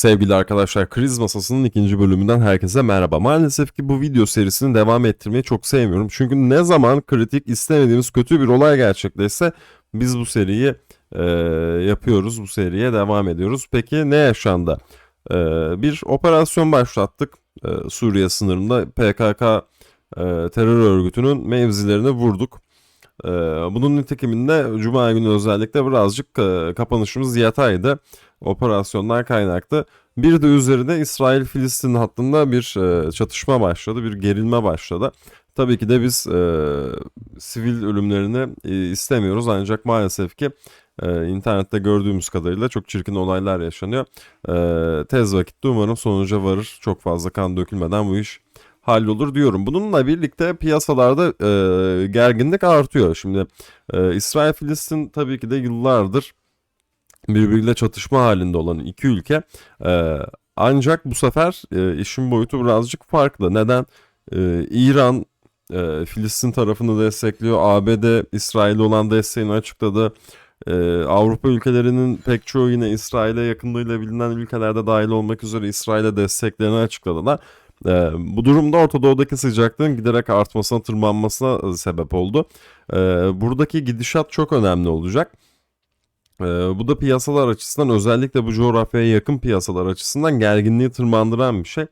Sevgili arkadaşlar kriz masasının ikinci bölümünden herkese merhaba. Maalesef ki bu video serisini devam ettirmeyi çok sevmiyorum. Çünkü ne zaman kritik istemediğimiz kötü bir olay gerçekleşse biz bu seriyi e, yapıyoruz. Bu seriye devam ediyoruz. Peki ne yaşandı? E, bir operasyon başlattık e, Suriye sınırında PKK e, terör örgütünün mevzilerini vurduk. E, bunun nitekim,inde Cuma günü özellikle birazcık e, kapanışımız yataydı operasyondan kaynaklı. Bir de üzerine İsrail-Filistin hattında bir e, çatışma başladı, bir gerilme başladı. Tabii ki de biz e, sivil ölümlerini e, istemiyoruz ancak maalesef ki e, internette gördüğümüz kadarıyla çok çirkin olaylar yaşanıyor. E, tez vakitte umarım sonuca varır. Çok fazla kan dökülmeden bu iş hallolur diyorum. Bununla birlikte piyasalarda e, gerginlik artıyor. Şimdi e, İsrail-Filistin tabii ki de yıllardır birbiriyle çatışma halinde olan iki ülke. E, ancak bu sefer e, işin boyutu birazcık farklı. Neden? E, İran e, Filistin tarafını destekliyor. ABD İsrail'e olan desteğini açıkladı. E, Avrupa ülkelerinin pek çoğu yine İsrail'e yakınlığıyla bilinen ülkelerde dahil olmak üzere İsrail'e desteklerini açıkladılar. E, bu durumda Orta Doğu'daki sıcaklığın giderek artmasına, tırmanmasına sebep oldu. E, buradaki gidişat çok önemli olacak. Ee, bu da piyasalar açısından özellikle bu coğrafyaya yakın piyasalar açısından gerginliği tırmandıran bir şey.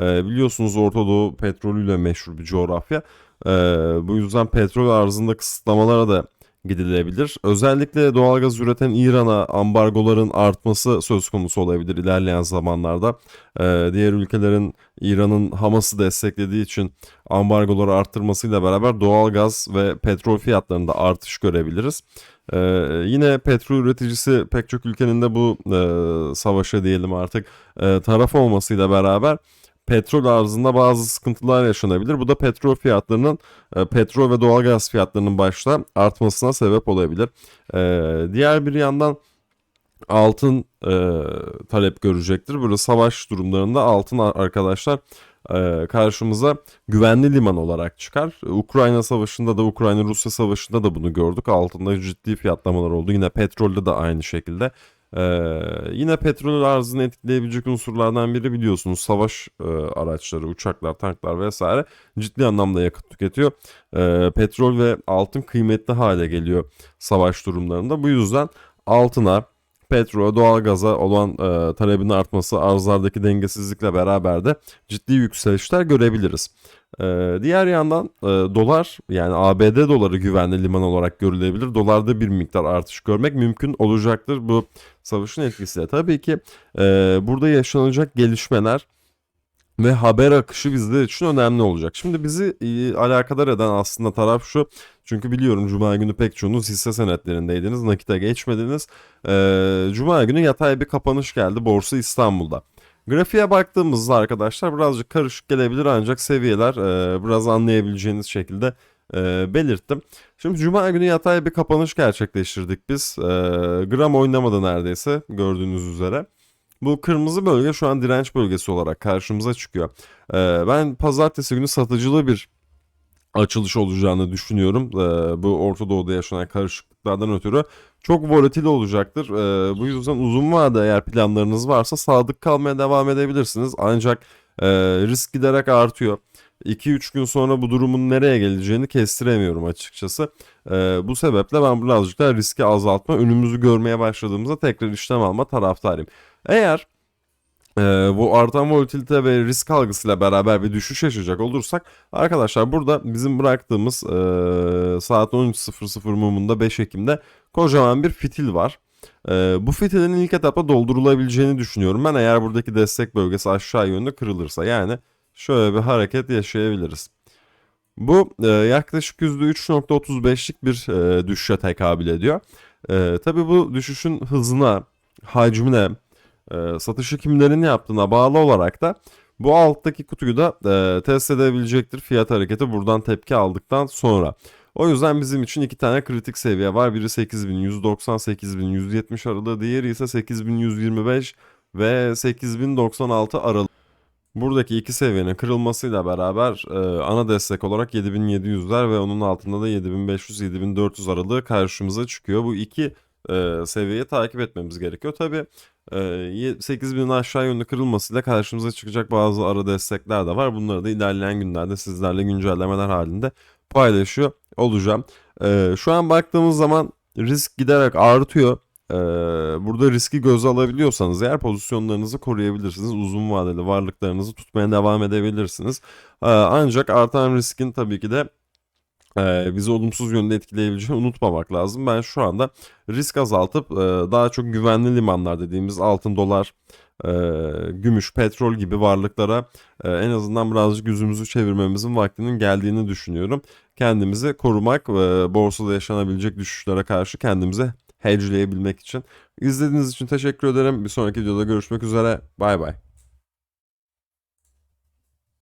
Ee, biliyorsunuz Orta Doğu petrolüyle meşhur bir coğrafya. Ee, bu yüzden petrol arzında kısıtlamalara da gidilebilir. Özellikle doğalgaz üreten İran'a ambargoların artması söz konusu olabilir ilerleyen zamanlarda. Ee, diğer ülkelerin İran'ın Hamas'ı desteklediği için ambargoları arttırmasıyla beraber doğalgaz ve petrol fiyatlarında artış görebiliriz. Ee, yine petrol üreticisi pek çok ülkenin de bu e, savaşa diyelim artık e, taraf olmasıyla beraber petrol arzında bazı sıkıntılar yaşanabilir. Bu da petrol fiyatlarının, e, petrol ve doğalgaz fiyatlarının başta artmasına sebep olabilir. E, diğer bir yandan altın e, talep görecektir. Burada savaş durumlarında altın arkadaşlar karşımıza güvenli liman olarak çıkar. Ukrayna Savaşı'nda da Ukrayna-Rusya Savaşı'nda da bunu gördük. Altında ciddi fiyatlamalar oldu. Yine petrolde de aynı şekilde. Ee, yine petrol arzını etkileyebilecek unsurlardan biri biliyorsunuz savaş e, araçları, uçaklar, tanklar vesaire ciddi anlamda yakıt tüketiyor. Petrol ve altın kıymetli hale geliyor savaş durumlarında. Bu yüzden altına, petrol, doğalgaza olan e, talebin artması, arzlardaki dengesizlikle beraber de ciddi yükselişler görebiliriz. E, diğer yandan e, dolar yani ABD doları güvenli liman olarak görülebilir. Dolarda bir miktar artış görmek mümkün olacaktır bu savaşın etkisiyle. Tabii ki e, burada yaşanacak gelişmeler ve haber akışı bizler için önemli olacak. Şimdi bizi e, alakadar eden aslında taraf şu. Çünkü biliyorum Cuma günü pek çoğunuz hisse senetlerindeydiniz. Nakite geçmediniz. E, Cuma günü yatay bir kapanış geldi Borsa İstanbul'da. Grafiğe baktığımızda arkadaşlar birazcık karışık gelebilir ancak seviyeler e, biraz anlayabileceğiniz şekilde e, belirttim. Şimdi Cuma günü yatay bir kapanış gerçekleştirdik biz. E, gram oynamadı neredeyse gördüğünüz üzere. Bu kırmızı bölge şu an direnç bölgesi olarak karşımıza çıkıyor. Ee, ben pazartesi günü satıcılı bir açılış olacağını düşünüyorum. Ee, bu Orta Doğu'da yaşanan karışıklıklardan ötürü çok volatil olacaktır. Ee, bu yüzden uzun vade eğer planlarınız varsa sadık kalmaya devam edebilirsiniz. Ancak e, risk giderek artıyor. 2-3 gün sonra bu durumun nereye geleceğini kestiremiyorum açıkçası. Ee, bu sebeple ben birazcık daha riski azaltma, önümüzü görmeye başladığımızda tekrar işlem alma taraftarıyım. Eğer e, bu artan volatilite ve risk algısıyla beraber bir düşüş yaşayacak olursak arkadaşlar burada bizim bıraktığımız e, saat 13.00 mumunda 5 Ekim'de kocaman bir fitil var. E, bu fitilin ilk etapta doldurulabileceğini düşünüyorum ben eğer buradaki destek bölgesi aşağı yönde kırılırsa yani şöyle bir hareket yaşayabiliriz. Bu e, yaklaşık %3.35'lik bir e, düşüşe tekabül ediyor. E, tabii bu düşüşün hızına, hacmine, e, satışı kimlerin yaptığına bağlı olarak da bu alttaki kutuyu da e, test edebilecektir fiyat hareketi buradan tepki aldıktan sonra. O yüzden bizim için iki tane kritik seviye var. Biri 8190 8170 aralığı, diğeri ise 8125 ve 8096 aralığı. Buradaki iki seviyenin kırılmasıyla beraber e, ana destek olarak 7700'ler ve onun altında da 7500-7400 aralığı karşımıza çıkıyor. Bu iki e, seviyeyi takip etmemiz gerekiyor. Tabi 8000'in aşağı yönlü kırılmasıyla karşımıza çıkacak bazı ara destekler de var. Bunları da ilerleyen günlerde sizlerle güncellemeler halinde paylaşıyor olacağım. Ee, şu an baktığımız zaman risk giderek artıyor. Ee, burada riski göze alabiliyorsanız eğer pozisyonlarınızı koruyabilirsiniz. Uzun vadeli varlıklarınızı tutmaya devam edebilirsiniz. Ee, ancak artan riskin tabii ki de e, bizi olumsuz yönde etkileyebileceğini unutmamak lazım. Ben şu anda risk azaltıp e, daha çok güvenli limanlar dediğimiz altın, dolar, e, gümüş, petrol gibi varlıklara e, en azından birazcık yüzümüzü çevirmemizin vaktinin geldiğini düşünüyorum. Kendimizi korumak, e, borsada yaşanabilecek düşüşlere karşı kendimizi hedgeleyebilmek için. İzlediğiniz için teşekkür ederim. Bir sonraki videoda görüşmek üzere. Bay bay.